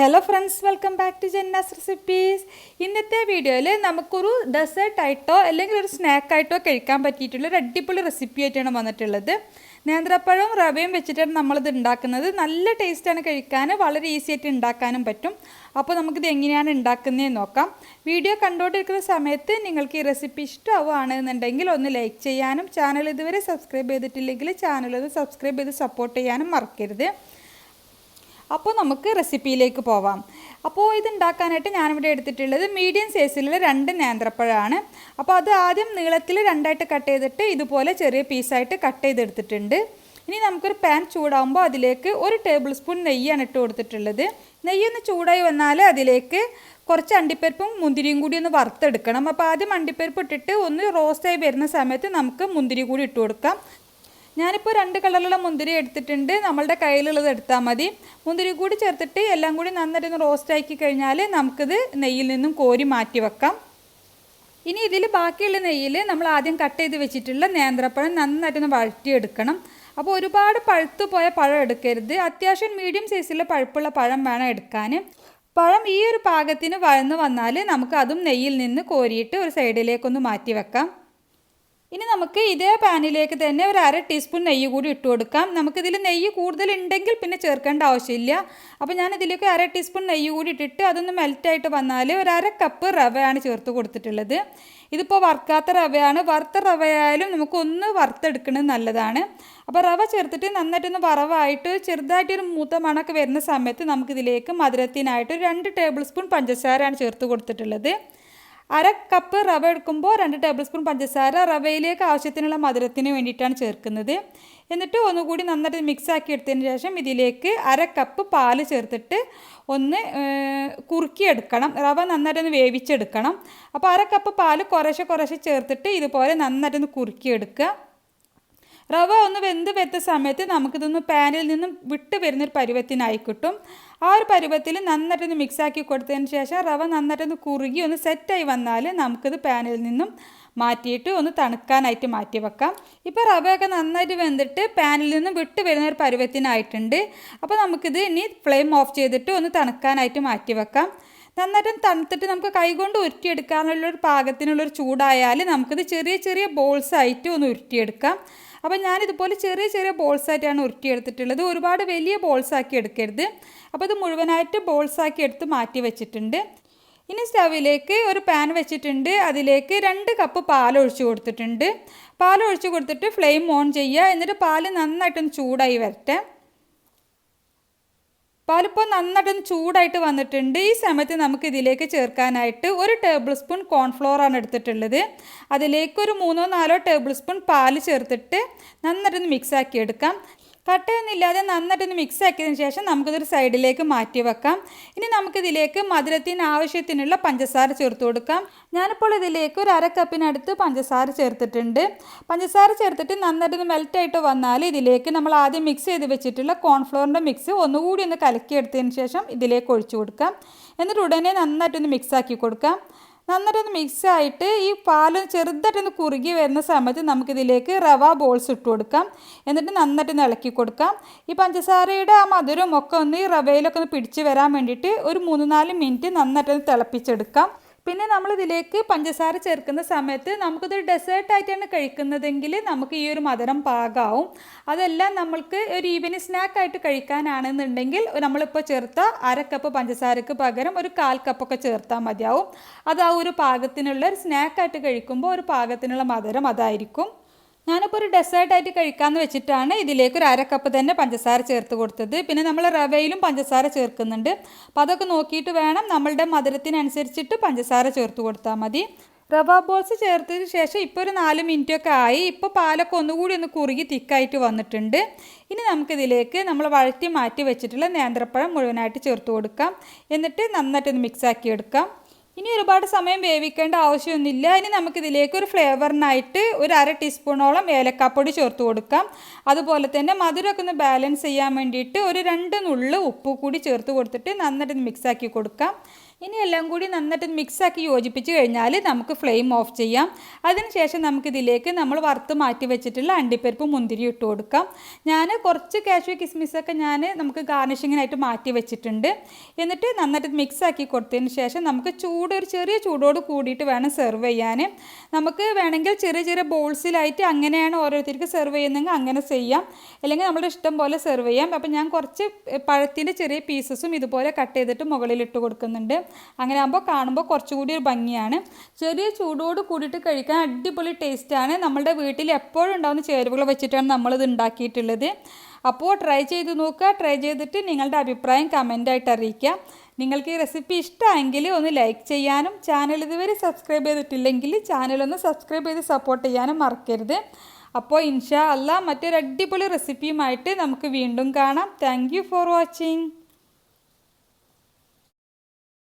Hello friends welcome back to Janna's recipes ഇന്നത്തെ വീഡിയോയിൽ നമുക്കൊരു ഡെസേർട്ട് ആയിട്ടോ അല്ലെങ്കിൽ ഒരു സ്നാക്കായിട്ടോ കഴിക്കാൻ പറ്റിയിട്ടുള്ള ഒരു അടിപൊളി റെസിപ്പി ആയിട്ടാണ് വന്നിട്ടുള്ളത്. നേന്ത്രപ്പഴവും റവയും വെച്ചിട്ടാണ് നമ്മളിത് ഉണ്ടാക്കുന്നത്. നല്ല ടേസ്റ്റാണ് കഴിക്കാൻ വളരെ ഈസി ആയിട്ട് ഉണ്ടാക്കാനും പറ്റും. അപ്പോൾ നമുക്കിത് എങ്ങനെയാണ് ഉണ്ടാക്കുന്നതെന്ന് നോക്കാം. വീഡിയോ കണ്ടുകൊണ്ടിരിക്കുന്ന സമയത്ത് നിങ്ങൾക്ക് ഈ റെസിപ്പി ഇഷ്ടമാവുകയാണെന്നുണ്ടെങ്കിൽ ഒന്ന് ലൈക്ക് ചെയ്യാനും ചാനൽ ഇതുവരെ സബ്സ്ക്രൈബ് ചെയ്തിട്ടില്ലെങ്കിൽ ചാനൽ ഒന്ന് സബ്സ്ക്രൈബ് ചെയ്ത് സപ്പോർട്ട് ചെയ്യാനും മറക്കരുത്. അപ്പോൾ നമുക്ക് റെസിപ്പിയിലേക്ക് പോവാം. അപ്പോൾ ഇത് ഉണ്ടാക്കാനായിട്ട് ഞാനിവിടെ എടുത്തിട്ടുള്ളത് മീഡിയം സൈസിലുള്ള രണ്ട് നേന്ത്രപ്പഴമാണ്. അപ്പോൾ അത് ആദ്യം നീളത്തിൽ രണ്ടായിട്ട് കട്ട് ചെയ്തിട്ട് ഇതുപോലെ ചെറിയ പീസായിട്ട് കട്ട് ചെയ്തെടുത്തിട്ടുണ്ട്. ഇനി നമുക്കൊരു പാൻ ചൂടാകുമ്പോൾ അതിലേക്ക് ഒരു ടേബിൾ സ്പൂൺ നെയ്യാണ് ഇട്ട് കൊടുത്തിട്ടുള്ളത്. നെയ്യൊന്ന് ചൂടായി വന്നാൽ അതിലേക്ക് കുറച്ച് അണ്ടിപ്പരിപ്പും മുന്തിരിയും കൂടി ഒന്ന് വറുത്തെടുക്കണം. അപ്പോൾ ആദ്യം അണ്ടിപ്പരിപ്പ് ഇട്ടിട്ട് ഒന്ന് റോസ്റ്റായി വരുന്ന സമയത്ത് നമുക്ക് മുന്തിരി കൂടി ഇട്ട് കൊടുക്കാം. ഞാനിപ്പോൾ രണ്ട് കളറിലുള്ള മുന്തിരി എടുത്തിട്ടുണ്ട്. നമ്മളുടെ കയ്യിലുള്ളത് എടുത്താൽ മതി. മുന്തിരി കൂടി ചേർത്തിട്ട് എല്ലാം കൂടി നന്നായിട്ടൊന്ന് റോസ്റ്റ് ആക്കി കഴിഞ്ഞാൽ നമുക്കിത് നെയ്യിൽ നിന്നും കോരി മാറ്റി വെക്കാം. ഇനി ഇതിൽ ബാക്കിയുള്ള നെയ്യിൽ നമ്മൾ ആദ്യം കട്ട് ചെയ്ത് വെച്ചിട്ടുള്ള നേന്ത്രപ്പഴം നന്നായിട്ടൊന്ന് വഴറ്റിയെടുക്കണം. അപ്പോൾ ഒരുപാട് പഴുത്തു പോയ പഴം എടുക്കരുത്. അത്യാവശ്യം മീഡിയം സൈസിലുള്ള പഴുപ്പുള്ള പഴം വേണം എടുക്കാൻ പഴം ഈ ഒരു പാകത്തിന് വഴന്ന് വന്നാൽ നമുക്ക് അതും നെയ്യിൽ നിന്ന് കോരിയിട്ട് ഒരു സൈഡിലേക്കൊന്ന് മാറ്റി വെക്കാം. ഇനി നമുക്ക് ഇതേ പാനിലേക്ക് തന്നെ ഒരു അര ടീസ്പൂൺ നെയ്യ് കൂടി ഇട്ട് കൊടുക്കാം. നമുക്കിതിൽ നെയ്യ് കൂടുതൽ ഉണ്ടെങ്കിൽ പിന്നെ ചേർക്കേണ്ട ആവശ്യമില്ല. അപ്പോൾ ഞാൻ ഇതിലേക്ക് അര ടീസ്പൂൺ നെയ്യ് കൂടി ഇട്ടിട്ട് അതൊന്ന് മെൽറ്റായിട്ട് വന്നാൽ ഒരു അര കപ്പ് റവയാണ് ചേർത്ത് കൊടുത്തിട്ടുള്ളത്. ഇതിപ്പോൾ വറുക്കാത്ത റവയാണ്. വറുത്ത റവയായാലും നമുക്കൊന്ന് വറുത്തെടുക്കുന്നത് നല്ലതാണ്. അപ്പോൾ റവ ചേർത്തിട്ട് നന്നായിട്ടൊന്ന് വറവായിട്ട് ചെറുതായിട്ടൊരു മൂത്ത മണമൊക്കെ വരുന്ന സമയത്ത് നമുക്കിതിലേക്ക് മധുരത്തിനായിട്ട് രണ്ട് ടേബിൾ സ്പൂൺ പഞ്ചസാരയാണ് ചേർത്ത് കൊടുത്തിട്ടുള്ളത്. അര കപ്പ് റവ എടുക്കുമ്പോൾ രണ്ട് ടേബിൾ സ്പൂൺ പഞ്ചസാര റവയിലേക്ക് ആവശ്യത്തിനുള്ള മധുരത്തിന് വേണ്ടിയിട്ടാണ് ചേർക്കുന്നത്. എന്നിട്ട് ഒന്നുകൂടി നന്നായിട്ട് മിക്സ് ആക്കി എടുത്തതിന് ശേഷം ഇതിലേക്ക് അര കപ്പ് പാൽ ചേർത്തിട്ട് ഒന്ന് കുറുക്കിയെടുക്കണം. റവ നന്നായിട്ടൊന്ന് വേവിച്ചെടുക്കണം. അപ്പോൾ അര കപ്പ് പാൽ കുറേശ്ശെ കുറേശ്ശെ ചേർത്തിട്ട് ഇതുപോലെ നന്നായിട്ടൊന്ന് കുറുക്കിയെടുക്കുക. റവ ഒന്ന് വെന്ത് വെത്ത സമയത്ത് നമുക്കിതൊന്ന് പാനിൽ നിന്നും വിട്ട് വരുന്നൊരു പരുവത്തിനായി കിട്ടും ആ ഒരു പരുവത്തിൽ നന്നായിട്ടൊന്ന് മിക്സാക്കി കൊടുത്തതിന് ശേഷം റവ നന്നായിട്ടൊന്ന് കുറുകി ഒന്ന് സെറ്റായി വന്നാൽ നമുക്കിത് പാനിൽ നിന്നും മാറ്റിയിട്ട് ഒന്ന് തണുക്കാനായിട്ട് മാറ്റി വെക്കാം. ഇപ്പോൾ റവയൊക്കെ നന്നായിട്ട് വെന്തിട്ട് പാനിൽ നിന്നും വിട്ട് വരുന്ന ഒരു പരുവത്തിനായിട്ടുണ്ട്. അപ്പോൾ നമുക്കിത് ഇനി ഫ്ലെയിം ഓഫ് ചെയ്തിട്ട് ഒന്ന് തണുക്കാനായിട്ട് മാറ്റി വെക്കാം. നന്നായിട്ട് തണുത്തിട്ട് നമുക്ക് കൈകൊണ്ട് ഉരുട്ടിയെടുക്കാനുള്ളൊരു പാകത്തിനുള്ളൊരു ചൂടായാൽ നമുക്കിത് ചെറിയ ചെറിയ ബോൾസ് ആയിട്ട് ഒന്ന് ഉരുട്ടിയെടുക്കാം. അപ്പോൾ ഞാനിതുപോലെ ചെറിയ ചെറിയ ബോൾസ് ആയിട്ടാണ് ഉരുട്ടിയെടുത്തിട്ടുള്ളത്. ഒരുപാട് വലിയ ബോൾസ് ആക്കി എടുക്കരുത്. അപ്പോൾ ഇത് മുഴുവനായിട്ട് ബോൾസ് ആക്കി എടുത്ത് മാറ്റി വെച്ചിട്ടുണ്ട്. ഇനി സ്റ്റവിലേക്ക് ഒരു പാൻ വെച്ചിട്ടുണ്ട്. അതിലേക്ക് രണ്ട് കപ്പ് പാൽ ഒഴിച്ചു കൊടുത്തിട്ടുണ്ട്. പാൽ ഒഴിച്ചു കൊടുത്തിട്ട് ഫ്ലെയിം ഓൺ ചെയ്യുക. എന്നിട്ട് പാൽ നന്നായിട്ടൊന്ന് ചൂടായി വരട്ടെ. പാലിപ്പോൾ നന്നായിട്ടൊന്ന് ചൂടായിട്ട് വന്നിട്ടുണ്ട്. ഈ സമയത്ത് നമുക്ക് ഇതിലേക്ക് ചേർക്കാനായിട്ട് ഒരു ടേബിൾ സ്പൂൺ കോൺഫ്ലോർ ആണ് എടുത്തിട്ടുള്ളത്. അതിലേക്ക് ഒരു മൂന്നോ നാലോ ടേബിൾ സ്പൂൺ പാൽ ചേർത്തിട്ട് നന്നായിട്ടൊന്ന് മിക്സ് ആക്കി എടുക്കാം. കട്ടയൊന്നുമില്ലാതെ നന്നായിട്ടൊന്ന് മിക്സ് ആക്കിയതിന് ശേഷം നമുക്കിതൊരു സൈഡിലേക്ക് മാറ്റി വെക്കാം. ഇനി നമുക്കിതിലേക്ക് മധുരത്തിന് ആവശ്യത്തിനുള്ള പഞ്ചസാര ചേർത്ത് കൊടുക്കാം. ഞാനിപ്പോൾ ഇതിലേക്ക് ഒരു അര കപ്പിനടുത്ത് പഞ്ചസാര ചേർത്തിട്ടുണ്ട്. പഞ്ചസാര ചേർത്തിട്ട് നന്നായിട്ടൊന്ന് മെൽറ്റായിട്ട് വന്നാൽ ഇതിലേക്ക് നമ്മൾ ആദ്യം മിക്സ് ചെയ്ത് വെച്ചിട്ടുള്ള കോൺഫ്ലോറിന്റെ മിക്സ് ഒന്നുകൂടി ഒന്ന് കലക്കിയെടുത്തതിന് ശേഷം ഇതിലേക്ക് ഒഴിച്ചു കൊടുക്കാം. എന്നിട്ട് ഉടനെ നന്നായിട്ടൊന്ന് മിക്സ് ആക്കി കൊടുക്കാം. നന്നായിട്ടൊന്ന് മിക്സ് ആയിട്ട് ഈ പാൽ ചെറുതായിട്ടൊന്ന് കുറുകി വരുന്ന സമയത്ത് നമുക്കിതിലേക്ക് റവ ബോൾസ് ഇട്ട് കൊടുക്കാം. എന്നിട്ട് നന്നായിട്ടൊന്ന് ഇളക്കി കൊടുക്കാം. ഈ പഞ്ചസാരയുടെ ആ മധുരം ഒക്കെ ഒന്ന് ഈ റവയിലൊക്കെ ഒന്ന് പിടിച്ച് വരാൻ വേണ്ടിയിട്ട് ഒരു മൂന്ന് നാല് മിനിറ്റ് നന്നായിട്ടൊന്ന് തിളപ്പിച്ചെടുക്കാം. പിന്നെ നമ്മളിതിലേക്ക് പഞ്ചസാര ചേർക്കുന്ന സമയത്ത് നമുക്കിത് ഡെസേർട്ട് ആയിട്ടാണ് കഴിക്കുന്നതെങ്കിൽ നമുക്ക് ഈ ഒരു മധുരം പാകാവും. അതെല്ലാം നമ്മൾക്ക് ഒരു ഈവനിങ് സ്നാക്കായിട്ട് കഴിക്കാനാണെന്നുണ്ടെങ്കിൽ നമ്മളിപ്പോൾ ചേർത്ത അര കപ്പ് പഞ്ചസാരക്ക് പകരം ഒരു കാൽ കപ്പൊക്കെ ചേർത്താൽ മതിയാവും. അത് ആ ഒരു പാകത്തിനുള്ള ഒരു സ്നാക്കായിട്ട് കഴിക്കുമ്പോൾ ഒരു പാകത്തിനുള്ള മധുരം അതായിരിക്കും. ഞാനിപ്പോൾ ഒരു ഡെസേർട്ടായിട്ട് കഴിക്കാമെന്ന് വെച്ചിട്ടാണ് ഇതിലേക്ക് ഒരു അര കപ്പ് തന്നെ പഞ്ചസാര ചേർത്ത് കൊടുത്തത്. പിന്നെ നമ്മൾ റവയിലും പഞ്ചസാര ചേർക്കുന്നുണ്ട്. അപ്പോൾ അതൊക്കെ നോക്കിയിട്ട് വേണം നമ്മളുടെ മധുരത്തിനനുസരിച്ചിട്ട് പഞ്ചസാര ചേർത്ത് കൊടുത്താൽ മതി. റവ ബോൾസ് ചേർത്തതിന് ശേഷം ഇപ്പോൾ ഒരു നാല് മിനിറ്റ് ഒക്കെ ആയി. ഇപ്പോൾ പാലൊക്കെ ഒന്നുകൂടി ഒന്ന് കുറുകി തിക്കായിട്ട് വന്നിട്ടുണ്ട്. ഇനി നമുക്കിതിലേക്ക് നമ്മൾ വഴറ്റി മാറ്റി വെച്ചിട്ടുള്ള നേന്ത്രപ്പഴം മുഴുവനായിട്ട് ചേർത്ത് കൊടുക്കാം. എന്നിട്ട് നന്നായിട്ടൊന്ന് മിക്സ് ആക്കി എടുക്കാം. ഇനി ഒരുപാട് സമയം വേവിക്കേണ്ട ആവശ്യമൊന്നുമില്ല. ഇനി നമുക്കിതിലേക്ക് ഒരു ഫ്ലേവറിനായിട്ട് ഒരു അര ടീസ്പൂണോളം ഏലക്കാപ്പൊടി ചേർത്ത് കൊടുക്കാം. അതുപോലെ തന്നെ മധുരമൊക്കെ ഒന്ന് ബാലൻസ് ചെയ്യാൻ വേണ്ടിയിട്ട് ഒരു രണ്ട് നുള്ളു ഉപ്പ് കൂടി ചേർത്ത് കൊടുത്തിട്ട് നന്നായിട്ട് മിക്സാക്കി കൊടുക്കാം. ഇനി എല്ലാം കൂടി നന്നായിട്ട് മിക്സാക്കി യോജിപ്പിച്ച് കഴിഞ്ഞാൽ നമുക്ക് ഫ്ലെയിം ഓഫ് ചെയ്യാം. അതിനുശേഷം നമുക്കിതിലേക്ക് നമ്മൾ വറുത്ത് മാറ്റി വെച്ചിട്ടുള്ള അണ്ടിപ്പരിപ്പ് മുന്തിരി ഇട്ട് കൊടുക്കാം. ഞാൻ കുറച്ച് കാഷ്യൂ കിസ്മിസൊക്കെ ഞാൻ നമുക്ക് ഗാർണിഷിങ്ങിനായിട്ട് മാറ്റി വെച്ചിട്ടുണ്ട്. എന്നിട്ട് നന്നായിട്ട് മിക്സാക്കി കൊടുത്തതിന് ശേഷം നമുക്ക് ചൂട് ഒരു ചെറിയ ചൂടോട് കൂടിയിട്ട് വേണം സെർവ് ചെയ്യാൻ നമുക്ക് വേണമെങ്കിൽ ചെറിയ ചെറിയ ബോൾസിലായിട്ട് അങ്ങനെയാണ് ഓരോരുത്തർക്ക് സെർവ് ചെയ്യുന്നതെങ്കിൽ അങ്ങനെ ചെയ്യാം. അല്ലെങ്കിൽ നമ്മുടെ ഇഷ്ടം പോലെ സെർവ് ചെയ്യാം. അപ്പോൾ ഞാൻ കുറച്ച് പഴത്തിന്റെ ചെറിയ പീസസും ഇതുപോലെ കട്ട് ചെയ്തിട്ട് മുകളിലിട്ട് കൊടുക്കുന്നുണ്ട്. അങ്ങനെ ആകുമ്പോൾ കാണുമ്പോൾ കുറച്ചുകൂടി ഒരു ഭംഗിയാണ്. ചെറിയ ചൂടോട് കൂടിയിട്ട് കഴിക്കാൻ അടിപൊളി ടേസ്റ്റാണ് നമ്മളുടെ വീട്ടിൽ എപ്പോഴും ഉണ്ടാകുന്ന ചേരുവകൾ വെച്ചിട്ടാണ് നമ്മളിത് ഉണ്ടാക്കിയിട്ടുള്ളത്. അപ്പോൾ ട്രൈ ചെയ്ത് നോക്കുക. ട്രൈ ചെയ്തിട്ട് നിങ്ങളുടെ അഭിപ്രായം കമന്റായിട്ട് അറിയിക്കുക. നിങ്ങൾക്ക് ഈ റെസിപ്പി ഇഷ്ടമെങ്കിൽ ഒന്ന് ലൈക്ക് ചെയ്യാനും ചാനൽ ഇതുവരെ സബ്സ്ക്രൈബ് ചെയ്തിട്ടില്ലെങ്കിൽ ചാനലൊന്ന് സബ്സ്ക്രൈബ് ചെയ്ത് സപ്പോർട്ട് ചെയ്യാനും മറക്കരുത്. അപ്പോൾ ഇൻഷാ അല്ല മറ്റൊരു അടിപൊളി റെസിപ്പിയുമായിട്ട് നമുക്ക് വീണ്ടും കാണാം. Thank for watching